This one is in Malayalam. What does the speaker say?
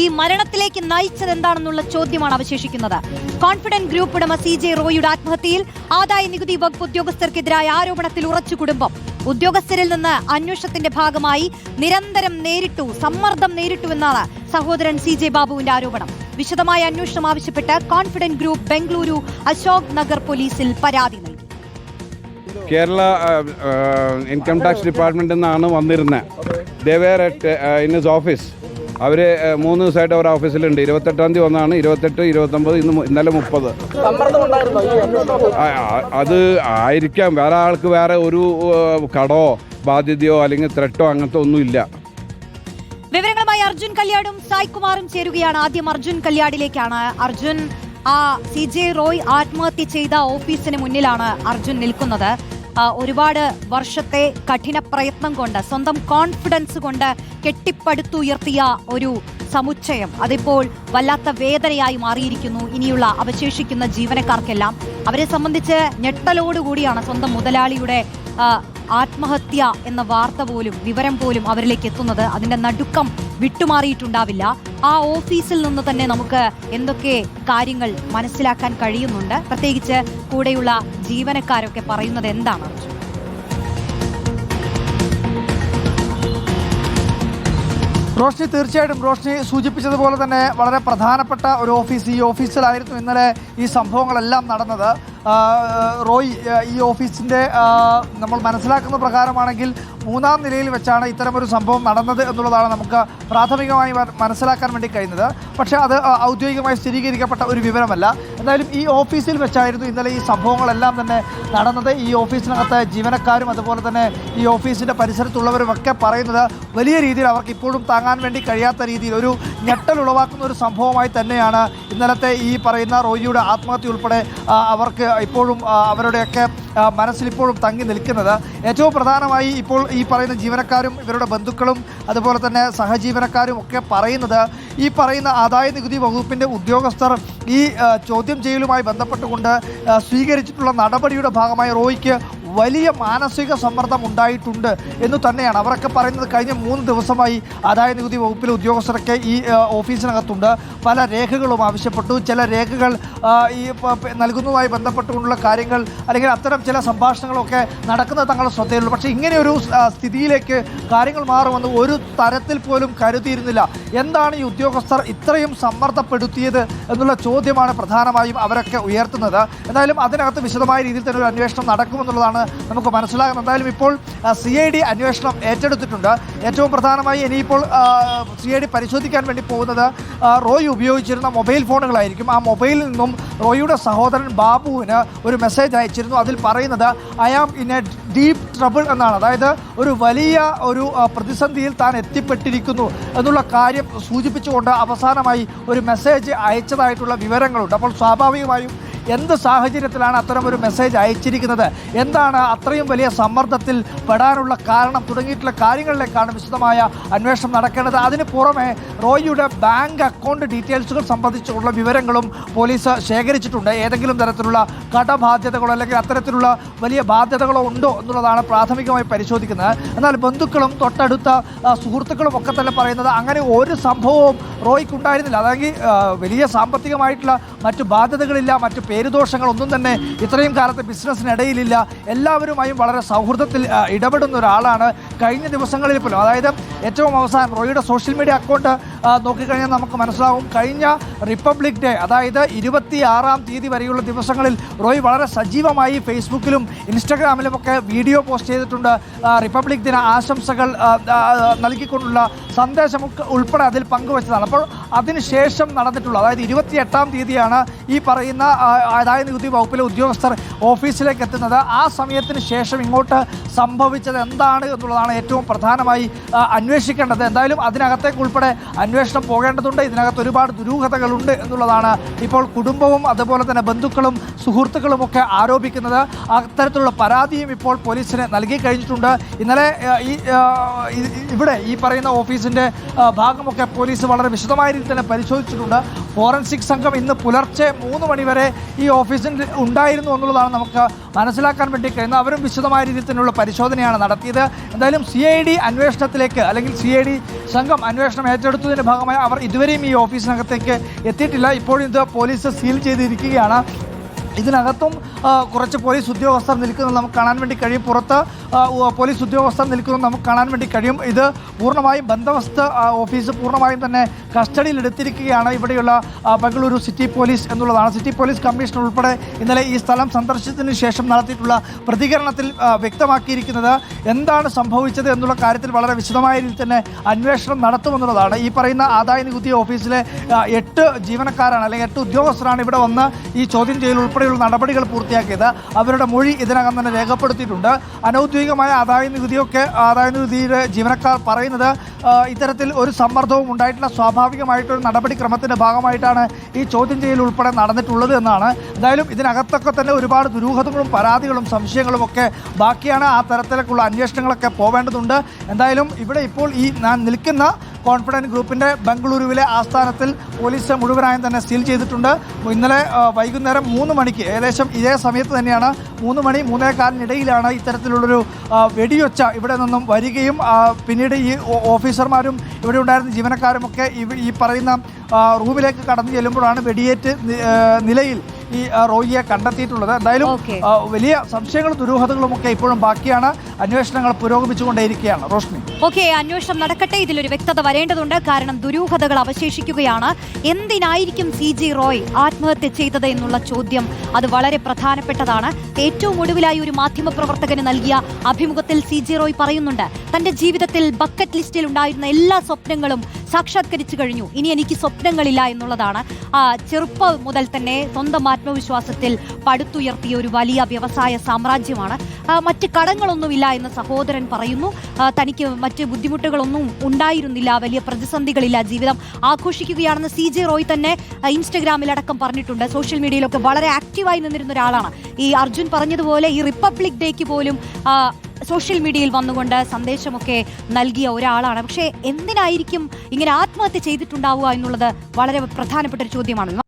ഈ മരണത്തിലേക്ക് നയിച്ചത് എന്താണെന്നുള്ള ചോദ്യമാണ് അവശേഷിക്കുന്നത്. കോൺഫിഡന്റ് ഗ്രൂപ്പ് ഉടമ സി ജെ റോയുടെ ആത്മഹത്യയിൽ ആദായ നികുതി വകുപ്പ് ഉദ്യോഗസ്ഥർക്കെതിരായ ആരോപണത്തിൽ ഉറച്ചു കുടുംബം. ഉദ്യോഗസ്ഥരിൽ നിന്ന് അന്വേഷണത്തിന്റെ ഭാഗമായി നിരന്തരം നേരിട്ടു സമ്മർദ്ദം നേരിട്ടു എന്നാണ് സഹോദരൻ സി ജെ ബാബുവിന്റെ ആരോപണം. വിശദമായ അന്വേഷണം ആവശ്യപ്പെട്ട് കോൺഫിഡന്റ് ഗ്രൂപ്പ് ബംഗളൂരു അശോക് നഗർ പോലീസിൽ പരാതി നൽകി. കേരള ഇൻകം ടാക്സ് ഡിപ്പാർട്ട്മെന്റിൽ നിന്നാണ് വന്നിരുന്നത്. ഇൻ ഹിസ് ഓഫീസ് അവർ മൂന്ന് ദിവസമായിട്ട് അവർ ഓഫീസിലുണ്ട്. ഇരുപത്തെട്ടാം തീയതി വന്നാണ്. ഇരുപത്തെട്ട് ഇരുപത്തൊമ്പത് ഇന്ന് ഇന്നലെ മുപ്പത്. അത് ആയിരിക്കാം. വേറെ ആൾക്ക് വേറെ ഒരു കടോ ബാധ്യതയോ അല്ലെങ്കിൽ ത്രെട്ടോ അങ്ങനത്തെ ഒന്നുമില്ല വിവരങ്ങളുമായി അർജുൻ കല്യാടും സായ് കുമാറും ചേരുകയാണ്. ആദ്യം അർജുൻ കല്യാടിലേക്കാണ്. അർജുൻ ആ സി ജെ റോയ് ആത്മഹത്യ ചെയ്ത ഓഫീസിന് മുന്നിലാണ് അർജുൻ നിൽക്കുന്നത്. ഒരുപാട് വർഷത്തെ കഠിന പ്രയത്നം കൊണ്ട് സ്വന്തം കോൺഫിഡൻസ് കൊണ്ട് കെട്ടിപ്പടുത്തുയർത്തിയ ഒരു സമുച്ചയം. അതിപ്പോൾ വല്ലാത്ത വേദനയായി മാറിയിരിക്കുന്നു. ഇനിയുള്ള അവശേഷിക്കുന്ന ജീവനക്കാർക്കെല്ലാം. അവരെ സംബന്ധിച്ച് ഞെട്ടലോടുകൂടിയാണ് സ്വന്തം മുതലാളിയുടെ ആത്മഹത്യ എന്ന വാർത്ത പോലും വിവരം പോലും അവരിലേക്ക് എത്തുന്നത് അതിന്റെ നടുക്കം വിട്ടുമാറിയിട്ടുണ്ടാവില്ല. ആ ഓഫീസിൽ നിന്ന് തന്നെ നമുക്ക് എന്തൊക്കെ കാര്യങ്ങൾ മനസ്സിലാക്കാൻ കഴിയുന്നുണ്ട്? പ്രത്യേകിച്ച് കൂടെയുള്ള ജീവനക്കാരൊക്കെ പറയുന്നത് എന്താണ്? റോഷ്നി തീർച്ചയായിട്ടും റോഷ്നി സൂചിപ്പിച്ചതുപോലെ തന്നെ വളരെ പ്രധാനപ്പെട്ട ഒരു ഓഫീസ്. ഈ ഓഫീസിലായിരുന്നു ഇന്നലെ ഈ സംഭവങ്ങളെല്ലാം നടന്നത്. റോയ് ഈ ഓഫീസിന്റെ നമ്മൾ മനസ്സിലാക്കുന്ന പ്രകാരമാണെങ്കിൽ മൂന്നാം നിലയിൽ വെച്ചാണ് ഇത്തരമൊരു സംഭവം നടന്നത് എന്നുള്ളതാണ് നമുക്ക് പ്രാഥമികമായി മനസ്സിലാക്കാൻ വേണ്ടി കഴിയുന്നത്. പക്ഷേ അത് ഔദ്യോഗികമായി സ്ഥിരീകരിക്കപ്പെട്ട ഒരു വിവരമല്ല. എന്തായാലും ഈ ഓഫീസിൽ വെച്ചായിരുന്നു ഇന്നലെ ഈ സംഭവങ്ങളെല്ലാം തന്നെ നടന്നത്. ഈ ഓഫീസിനകത്ത് ജീവനക്കാരും അതുപോലെ തന്നെ ഈ ഓഫീസിന്റെ പരിസരത്തുള്ളവരും ഒക്കെ പറയുന്നത് വലിയ രീതിയിൽ അവർക്ക് ഇപ്പോഴും താങ്ങാൻ വേണ്ടി കഴിയാത്ത രീതിയിൽ ഒരു ഞെട്ടൽ ഉളവാക്കുന്ന ഒരു സംഭവമായി തന്നെയാണ് ഇന്നലത്തെ ഈ പറയുന്ന റോയിയുടെ ആത്മഹത്യ ഉൾപ്പെടെ അവർക്ക് ഇപ്പോഴും അവരുടെയൊക്കെ മനസ്സിലിപ്പോഴും തങ്ങി നിൽക്കുന്നത്. ഏറ്റവും പ്രധാനമായി ഇപ്പോൾ ഈ പറയുന്ന ജീവനക്കാരും ഇവരുടെ ബന്ധുക്കളും അതുപോലെ തന്നെ സഹജീവനക്കാരും ഒക്കെ പറയുന്നത് ഈ പറയുന്ന ആദായ നികുതി വകുപ്പിന്റെ ഉദ്യോഗസ്ഥർ ഈ ചോദ്യം ചെയ്യലുമായി ബന്ധപ്പെട്ടുകൊണ്ട് സ്വീകരിച്ചിട്ടുള്ള നടപടിയുടെ ഭാഗമായി റോയ്ക്ക് വലിയ മാനസിക സമ്മർദ്ദം ഉണ്ടായിട്ടുണ്ട് എന്ന് തന്നെയാണ്. അവരൊക്കെ പറയുന്നത് കഴിഞ്ഞ മൂന്ന് ദിവസമായി ആദായ നികുതി വകുപ്പിലെ ഉദ്യോഗസ്ഥരൊക്കെ ഈ ഓഫീസിനകത്തുണ്ട്. പല രേഖകളും ആവശ്യപ്പെട്ടു. ചില രേഖകൾ ഈ നൽകുന്നതുമായി ബന്ധപ്പെട്ടുകൊണ്ടുള്ള കാര്യങ്ങൾ അല്ലെങ്കിൽ അത്തരം ചില സംഭാഷണങ്ങളൊക്കെ നടക്കുന്നത് തങ്ങളുടെ ശ്രദ്ധയിലുള്ളൂ പക്ഷേ ഇങ്ങനെയൊരു ഒരു സ്ഥിതിയിലേക്ക് കാര്യങ്ങൾ മാറുമെന്ന് ഒരു തരത്തിൽ പോലും കരുതിയിരുന്നില്ല. എന്താണ് ഈ ഉദ്യോഗസ്ഥർ ഇത്രയും സമ്മർദ്ദപ്പെടുത്തിയത് എന്നുള്ള ചോദ്യമാണ് പ്രധാനമായും അവരൊക്കെ ഉയർത്തുന്നത്. എന്തായാലും അതിനകത്ത് വിശദമായ രീതിയിൽ തന്നെ ഒരു അന്വേഷണം നടക്കുമെന്നുള്ളതാണ് നമുക്ക് മനസ്സിലാകുന്നത് എന്തായാലും ഇപ്പോൾ സി ഐ ഡി അന്വേഷണം ഏറ്റെടുത്തിട്ടുണ്ട്. ഏറ്റവും പ്രധാനമായി ഇനിയിപ്പോൾ സി ഐ ഡി പരിശോധിക്കാൻ വേണ്ടി പോകുന്നത് റോയ് ഉപയോഗിച്ചിരുന്ന മൊബൈൽ ഫോണുകളായിരിക്കും. ആ മൊബൈലിൽ നിന്നും റോയിയുടെ സഹോദരൻ ബാബുവിന് ഒരു മെസ്സേജ് അയച്ചിരുന്നു. അതിൽ പറയുന്നത് I am in a deep trouble എന്നാണ്. അതായത് ഒരു വലിയ ഒരു പ്രതിസന്ധിയിൽ താൻ എത്തിപ്പെട്ടിരിക്കുന്നു എന്നുള്ള കാര്യം സൂചിപ്പിച്ചുകൊണ്ട് അവസാനമായി ഒരു മെസ്സേജ് അയച്ചതായിട്ടുള്ള വിവരങ്ങളുണ്ട്. അപ്പോൾ സ്വാഭാവികമായും എന്ത് സാഹചര്യത്തിലാണ് അത്തരം ഒരു മെസ്സേജ് അയച്ചിരിക്കുന്നത്? എന്താണ് അത്രയും വലിയ സമ്മർദ്ദത്തിൽ പെടാനുള്ള കാരണം? തുടങ്ങിയിട്ടുള്ള കാര്യങ്ങളിലേക്കാണ് വിശദമായ അന്വേഷണം നടക്കേണ്ടത്. അതിന് പുറമെ റോയിയുടെ ബാങ്ക് അക്കൗണ്ട് ഡീറ്റെയിൽസുകൾ സംബന്ധിച്ചുള്ള വിവരങ്ങളും പോലീസ് ശേഖരിച്ചിട്ടുണ്ട്. ഏതെങ്കിലും തരത്തിലുള്ള കടബാധ്യതകളോ അല്ലെങ്കിൽ അത്തരത്തിലുള്ള വലിയ ബാധ്യതകളോ ഉണ്ടോ എന്നുള്ളതാണ് പ്രാഥമികമായി പരിശോധിക്കുന്നത്. എന്നാൽ ബന്ധുക്കളും തൊട്ടടുത്ത സുഹൃത്തുക്കളും ഒക്കെ തന്നെ പറയുന്നത് അങ്ങനെ ഒരു സംഭവവും റോയ്ക്കുണ്ടായിരുന്നില്ല. അതായത് ആ, വലിയ സാമ്പത്തികമായിട്ടുള്ള മറ്റു ബാധ്യതകളില്ല മറ്റു പേരുദോഷങ്ങളൊന്നും തന്നെ ഇത്രയും കാലത്ത് ബിസിനസ്സിനിടയിലില്ല. എല്ലാവരുമായും വളരെ സൗഹൃദത്തിൽ ഇടപെടുന്ന ഒരാളാണ്. കഴിഞ്ഞ ദിവസങ്ങളിൽ പോലും അതായത് ഏറ്റവും അവസാനം റോയിയുടെ സോഷ്യൽ മീഡിയ അക്കൗണ്ട് നോക്കിക്കഴിഞ്ഞാൽ നമുക്ക് മനസ്സിലാവും. കഴിഞ്ഞ റിപ്പബ്ലിക് ഡേ അതായത് ഇരുപത്തി ആറാം തീയതി വരെയുള്ള ദിവസങ്ങളിൽ റോയ് വളരെ സജീവമായി ഫേസ്ബുക്കിലും ഇൻസ്റ്റഗ്രാമിലും ഒക്കെ വീഡിയോ പോസ്റ്റ് ചെയ്തിട്ടുണ്ട്. റിപ്പബ്ലിക് ദിന ആശംസകൾ നൽകിക്കൊണ്ടുള്ള സന്ദേശം ഉൾപ്പെടെ അതിൽ പങ്കുവച്ചതാണ്. അപ്പോൾ അതിനുശേഷം നടന്നിട്ടുള്ള അതായത് ഇരുപത്തി എട്ടാം തീയതിയാണ് ഈ പറയുന്ന ആദായ നികുതി വകുപ്പിലെ ഉദ്യോഗസ്ഥർ ഓഫീസിലേക്ക് എത്തുന്നത്. ആ സമയത്തിന് ശേഷം ഇങ്ങോട്ട് സംഭവിച്ചത് എന്താണ് എന്നുള്ളതാണ് ഏറ്റവും പ്രധാനമായി അന്വേഷിക്കേണ്ടത്. എന്തായാലും അതിനകത്തേക്ക് ഉൾപ്പെടെ അന്വേഷണം പോകേണ്ടതുണ്ട്. ഇതിനകത്ത് ഒരുപാട് ദുരൂഹതകളുണ്ട് എന്നുള്ളതാണ് ഇപ്പോൾ കുടുംബവും അതുപോലെ തന്നെ ബന്ധുക്കളും സുഹൃത്തുക്കളുമൊക്കെ ആരോപിക്കുന്നത്. അത്തരത്തിലുള്ള പരാതിയും ഇപ്പോൾ പോലീസിന് നൽകി കഴിഞ്ഞിട്ടുണ്ട്. ഇന്നലെ ഈ ഇവിടെ ഈ പറയുന്ന ഓഫീസിന്റെ ഭാഗമൊക്കെ പോലീസ് വളരെ വിശദമായ രീതിയിൽ തന്നെ പരിശോധിച്ചിട്ടുണ്ട്. ഫോറൻസിക് സംഘം ഇന്ന് പുലർച്ചെ മൂന്ന് മണിവരെ ഈ ഓഫീസിൽ ഉണ്ടായിരുന്നു എന്നുള്ളതാണ് നമുക്ക് മനസ്സിലാക്കാൻ വേണ്ടി കഴിയുന്നത്. അവരും വിശദമായ രീതിയിൽ തന്നെയുള്ള പരിശോധനയാണ് നടത്തിയത്. എന്തായാലും സി ഐ ഡി അന്വേഷണത്തിലേക്ക് അല്ലെങ്കിൽ സി ഐ ഡി സംഘം അന്വേഷണം ഏറ്റെടുത്തതിന്റെ ഭാഗമായി അവർ ഇതുവരെയും ഈ ഓഫീസിനകത്തേക്ക് എത്തിയിട്ടില്ല. ഇപ്പോഴും ഇത് പോലീസ് സീൽ ചെയ്തിരിക്കുകയാണ്. ഇതിനകത്തും കുറച്ച് പോലീസ് ഉദ്യോഗസ്ഥർ നിൽക്കുന്നത് നമുക്ക് കാണാൻ വേണ്ടി കഴിയും. പുറത്ത് പോലീസ് ഉദ്യോഗസ്ഥർ നിൽക്കുന്നത് നമുക്ക് കാണാൻ വേണ്ടി കഴിയും. ഇത് പൂർണമായും ബന്ധവസ്ഥ ഓഫീസ് പൂർണമായും തന്നെ കസ്റ്റഡിയിൽ എടുത്തിരിക്കുകയാണ്. ഇവിടെയുള്ള ബംഗളൂരു സിറ്റി പോലീസ് എന്നുള്ളതാണ്. സിറ്റി പോലീസ് കമ്മീഷണർ ഉൾപ്പെടെ ഇന്നലെ ഈ സ്ഥലം സന്ദർശിച്ചതിന് ശേഷം നടത്തിയിട്ടുള്ള പ്രതികരണത്തിൽ വ്യക്തമാക്കിയിരിക്കുന്നത് എന്താണ് സംഭവിച്ചത് എന്നുള്ള കാര്യത്തിൽ വളരെ വിശദമായ രീതിയിൽ തന്നെ അന്വേഷണം നടത്തുമെന്നുള്ളതാണ്. ഈ പറയുന്ന ആദായ നികുതി ഓഫീസിലെ എട്ട് ജീവനക്കാരാണ് അല്ലെങ്കിൽ എട്ട് ഉദ്യോഗസ്ഥരാണ് ഇവിടെ വന്ന് ഈ ചോദ്യം ചെയ്യൽ ഉൾപ്പെടെയുള്ള നടപടികൾ പൂർത്തിയാക്കിയത്. അവരുടെ മൊഴി ഇതിനകം തന്നെ രേഖപ്പെടുത്തിയിട്ടുണ്ട്. അനൗദ്യോഗികമായ ആദായ നികുതിയൊക്കെ ആദായ നികുതിയുടെ ജീവനക്കാർ പറയുന്നത് ഇത്തരത്തിൽ ഒരു സമ്മർദ്ദവും ഉണ്ടായിട്ടില്ല. സ്വാഭാവികമായിട്ടൊരു നടപടിക്രമത്തിന്റെ ഭാഗമായിട്ടാണ് ഈ ചോദ്യം ചെയ്യൽ ഉൾപ്പെടെ നടന്നിട്ടുള്ളത് എന്നാണ്. എന്തായാലും ഇതിനകത്തൊക്കെ തന്നെ ഒരുപാട് ദുരൂഹതകളും പരാതികളും സംശയങ്ങളും ഒക്കെ ബാക്കിയാണ്. ആ തരത്തിലേക്കുള്ള അന്വേഷണങ്ങളൊക്കെ പോവേണ്ടതുണ്ട്. എന്തായാലും ഇവിടെ ഇപ്പോൾ ഈ ഞാൻ നിൽക്കുന്ന കോൺഫിഡന്റ് ഗ്രൂപ്പിന്റെ ബംഗളൂരുവിലെ ആസ്ഥാനത്തിൽ പോലീസ് മുഴുവനായും തന്നെ സീൽ ചെയ്തിട്ടുണ്ട്. ഇന്നലെ വൈകുന്നേരം മൂന്ന് മണിക്ക് ഏകദേശം ഇതേ സമയത്ത് തന്നെയാണ് മൂന്ന് മണി മൂന്നേ കാലിനിടയിലാണ് ഇത്തരത്തിലുള്ളൊരു വെടിയൊച്ച ഇവിടെ നിന്നും വരികയും പിന്നീട് ഈ ഓഫീസർമാരും ഇവിടെ ഉണ്ടായിരുന്ന ജീവനക്കാരുമൊക്കെ ഈ പറയുന്ന റൂമിലേക്ക് കടന്നു ചെല്ലുമ്പോഴാണ് വെടിയേറ്റ് നിലയിൽ ഈ റോഗിയെ റോയിയെ കണ്ടെത്തിയിട്ടുള്ളത്. എന്തായാലും വലിയ സംശയങ്ങളും ദുരൂഹതകളും ഒക്കെ ഇപ്പോഴും ബാക്കിയാണ്. അന്വേഷണങ്ങൾ പുരോഗമിച്ചുകൊണ്ടേയിരിക്കുകയാണ്. റോഷ്നി. ഓക്കെ അന്വേഷണം നടക്കട്ടെ. ഇതിലൊരു വ്യക്തത വരേണ്ടതുണ്ട്. കാരണം ദുരൂഹതകൾ അവശേഷിക്കുകയാണ്. എന്തിനായിരിക്കും സി ജി റോയ് ആത്മഹത്യ ചെയ്തത് എന്നുള്ള ചോദ്യം? അത് വളരെ പ്രധാനപ്പെട്ടതാണ്. ഏറ്റവും ഒടുവിലായി ഒരു മാധ്യമപ്രവർത്തകന് നൽകിയ അഭിമുഖത്തിൽ സി ജി റോയ് പറയുന്നുണ്ട്. തന്റെ ജീവിതത്തിൽ ബക്കറ്റ് ലിസ്റ്റിൽ ഉണ്ടായിരുന്ന എല്ലാ സ്വപ്നങ്ങളും സാക്ഷാത്കരിച്ചു കഴിഞ്ഞു. ഇനി എനിക്ക് സ്വപ്നങ്ങളില്ല എന്നുള്ളതാണ്. ചെറുപ്പം മുതൽ തന്നെ സ്വന്തം ആത്മവിശ്വാസത്തിൽ പടുത്തുയർത്തിയ ഒരു വലിയ വ്യവസായ സാമ്രാജ്യമാണ്. മറ്റ് കടങ്ങളൊന്നുമില്ല എന്ന് സഹോദരൻ പറയുന്നു. തനിക്ക് മറ്റ് ബുദ്ധിമുട്ടുകളൊന്നും ഉണ്ടായിരുന്നില്ല. വലിയ പ്രതിസന്ധികളില്ല ജീവിതം. ആഘോഷിക്കുകയാണെന്ന് സി ജെ റോയ് തന്നെ ഇൻസ്റ്റഗ്രാമിലടക്കം പറഞ്ഞിട്ടുണ്ട്. സോഷ്യൽ മീഡിയയിലൊക്കെ വളരെ ആക്റ്റീവായി നിന്നിരുന്ന ഒരാളാണ്. ഈ അർജുൻ പറഞ്ഞതുപോലെ ഈ റിപ്പബ്ലിക് ഡേക്ക് പോലും സോഷ്യൽ മീഡിയയിൽ വന്നുകൊണ്ട് സന്ദേശമൊക്കെ നൽകിയ ഒരാളാണ്. പക്ഷേ എന്തിനായിരിക്കും ഇങ്ങനെ ആത്മഹത്യ ചെയ്തിട്ടുണ്ടാവുക എന്നുള്ളത് വളരെ പ്രധാനപ്പെട്ട ഒരു ചോദ്യമാണ്